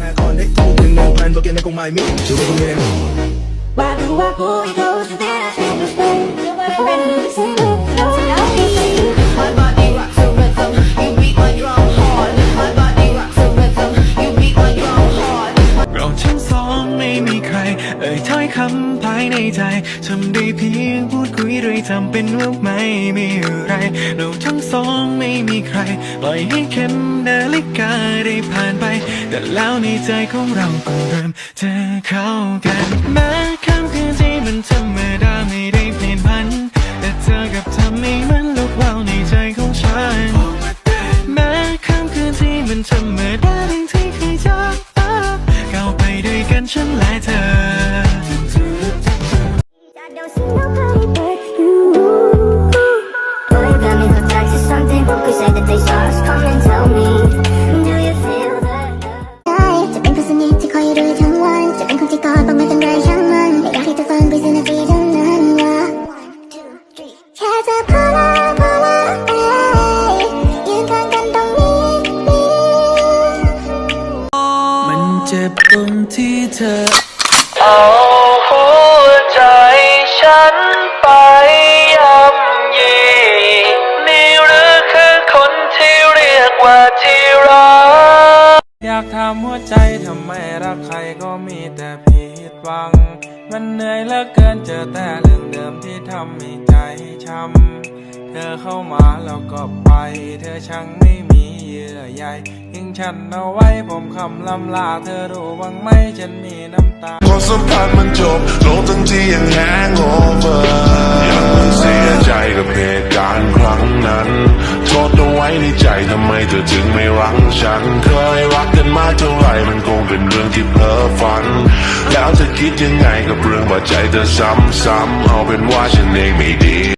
Why do I go and go so that I feel the pain? When we say no, no, no, My body rocks a rhythm, you beat my drum hard. My body rocks a rhythm, you beat my drum hard. เราทั้งสองไม่มีใคร เอ่ยถ้อยคำภายในใจทำได้เพียงพูดคุยโดยทำเป็นว่าไม่มีอะไร เราทั้งสองไม่มีใคร ปล่อยให้เข็มนาฬิกาได้ผ่าน แต่แล้วในใจของเราก็เริ่มเจอเข้ากันแม้ค่ำคืนที่มันธรรมดาไม่ได้เปลี่ยนพันแต่เธอกับเธอไม่เหมันลุกวาวในใจของฉันแม้ค่ำคืนที่มันธรรมดาดังที่เคยเจอก้าวไปด้วยกันฉันและเธอ เจ็บตรงที่เธอ เอาหัวใจฉันไปย่ำยีนี่หรือคือคนที่เรียกว่าที่รัก อยากถามหัวใจทำไมรักใครก็มีแต่ผิดหวัง มันเหนื่อยเหลือเกินเจอแต่เรื่องเดิมที่ทำให้ใจช้ำ เธอเข้ามาแล้วก็ไป เธอช่างไม่มีเยื่อใยยิ่งฉันเอาไว้ผมคำลำลา เธอรู้บ้างไหมฉันมีน้ำตา ความสัมพันธ์มันจบโลกทั้งที่ยังแฮงโอเวอร์ยังเสียใจกับเหตุการณ์ครั้งนั้นโทษเอาไว้ในใจทำไมเธอถึงไม่รักฉันเคยรักกันมากเท่า เป็นเรื่องที่เพ้อฝัน แล้วเธอคิดยังไงกับเรื่องว่าใจเธอซ้ำๆเอาเป็นว่าฉันเองไม่ดี